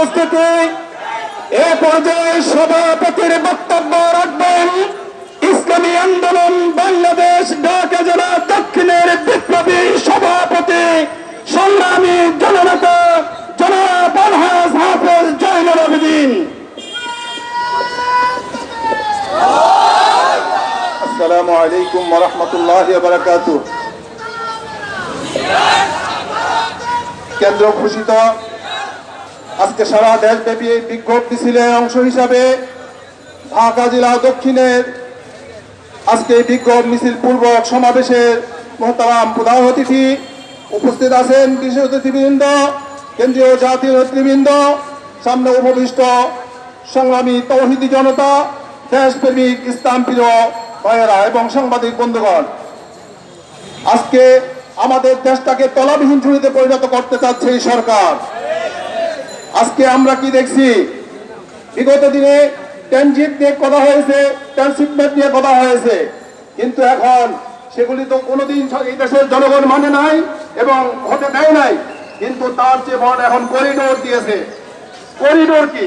উপস্থিতি। এ পর্যায়ে সভাপতির বক্তব্য রাখবেন ইসলামী আন্দোলন বাংলাদেশ ঢাকা জেলা দক্ষিণের বিপ্লবী সভাপতি, সংগ্রামী জননেতা জনাব আলহাজ হাফেজ জয়নুল আবেদিন। আসসালামু আলাইকুম ওরহমতুল্লাহ বারাকাত কেন্দ্র ঘোষিত আজকে সারা দেশব্যাপী বিক্ষোভ মিছিলের অংশ হিসাবে ঢাকা জেলা দক্ষিণের আজকে বিক্ষোভ মিছিল পূর্বক সমাবেশের মহতারাম প্রধান অতিথি উপস্থিত আছেন বিশেষ অতিথিবৃন্দ, কেন্দ্রীয় জাতীয় নেতৃবৃন্দ, সামনে উপবিষ্ট সংগ্রামী তৌহিদি জনতা, দেশপ্রেমিক ইসলাম প্রিয় ভাইয়েরা এবং সাংবাদিক বন্ধুগণ। আজকে আমাদের দেশটাকে তলাবিহীন ঝুড়িতে পরিণত করতে চাচ্ছে এই সরকার। আজকে আমরা কি দেখছি? বিগত দিনে ট্রানজিট নিয়ে কথা হয়েছে ট্রান্সশিপমেন্ট নিয়ে কথা হয়েছে। কিন্তু এখন সেগুলি তো কোনোদিন এই দেশের জনগণ মানে নাই এবং হতে দেয় নাই। কিন্তু তার চেয়ে বড় এখন করিডোর দিয়েছে। করিডোর কি?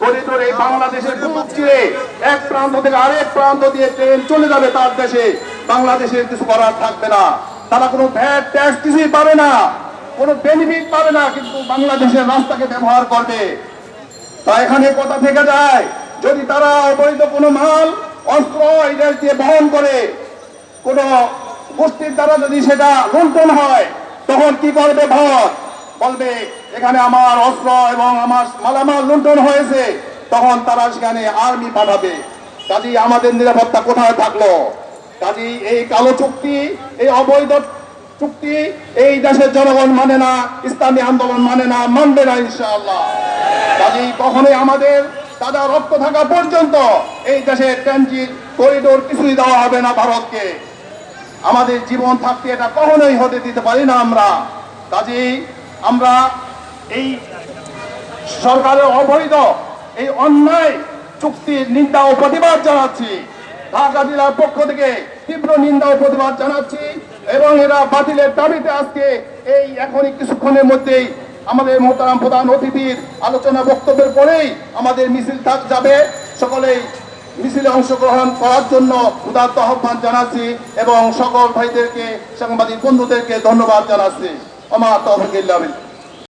করিডোর এই বাংলাদেশের বুক এক প্রান্ত থেকে আরেক প্রান্ত দিয়ে ট্রেন চলে যাবে তার দেশে। বাংলাদেশের কিছু করার থাকবে না। তারা কোনো ভ্যাট ট্যাক্স কিছুই পাবে না। কোনো বেনিফিট পাবে না, কিন্তু বাংলাদেশের রাস্তাকে ব্যবহার করবে। তা এখানে কথা থেকে যায়? যদি তারা অবৈধ কোনো মাল, অস্ত্র এই দিয়ে বহন করে, কোনো গোষ্ঠীর দ্বারা যদি সেটা লুণ্ঠন হয়, তখন কি করবে ভারত বলবে, এখানে আমার অস্ত্র এবং আমার মালামাল লুণ্ঠন হয়েছে। তখন তারা সেখানে আর্মি পাঠাবে। কাজী আমাদের নিরাপত্তা কোথায় থাকল? কাজী এই কালো চুক্তি, এই অবৈধ চুক্তি, এই দেশের জনগণ মানে না, ইসলামী আন্দোলন মানে না, মানবে না ইনশাআল্লাহ। কাজেই কখনোই আমাদের তাদের রক্ত থাকা পর্যন্ত এই দেশের ট্রানজিট, করিডোর কিছুই দেওয়া হবে না ভারতকে। আমাদের জীবন থাকতে এটা কখনোই হতে দিতে পারি না আমরা। কাজেই আমরা এই সরকারের অবৈধ এই অন্যায় চুক্তির নিন্দা ও প্রতিবাদ জানাচ্ছি। ঢাকা জেলার পক্ষ থেকে তীব্র নিন্দা ও প্রতিবাদ জানাচ্ছি এবং এরা বাতিলের দাবিতে আজকে এই এখনই কিছুক্ষণের মধ্যেই আমাদের মোহতারাম প্রধান অতিথির আলোচনা বক্তব্যের পরেই আমাদের মিছিল থাক যাবে। সকলেই মিছিলে অংশগ্রহণ করার জন্য উদাত্ত আহ্বান জানাচ্ছি এবং সকল ভাইদেরকে, সাংবাদিক বন্ধুদেরকে ধন্যবাদ জানাচ্ছি। আমার তহবিল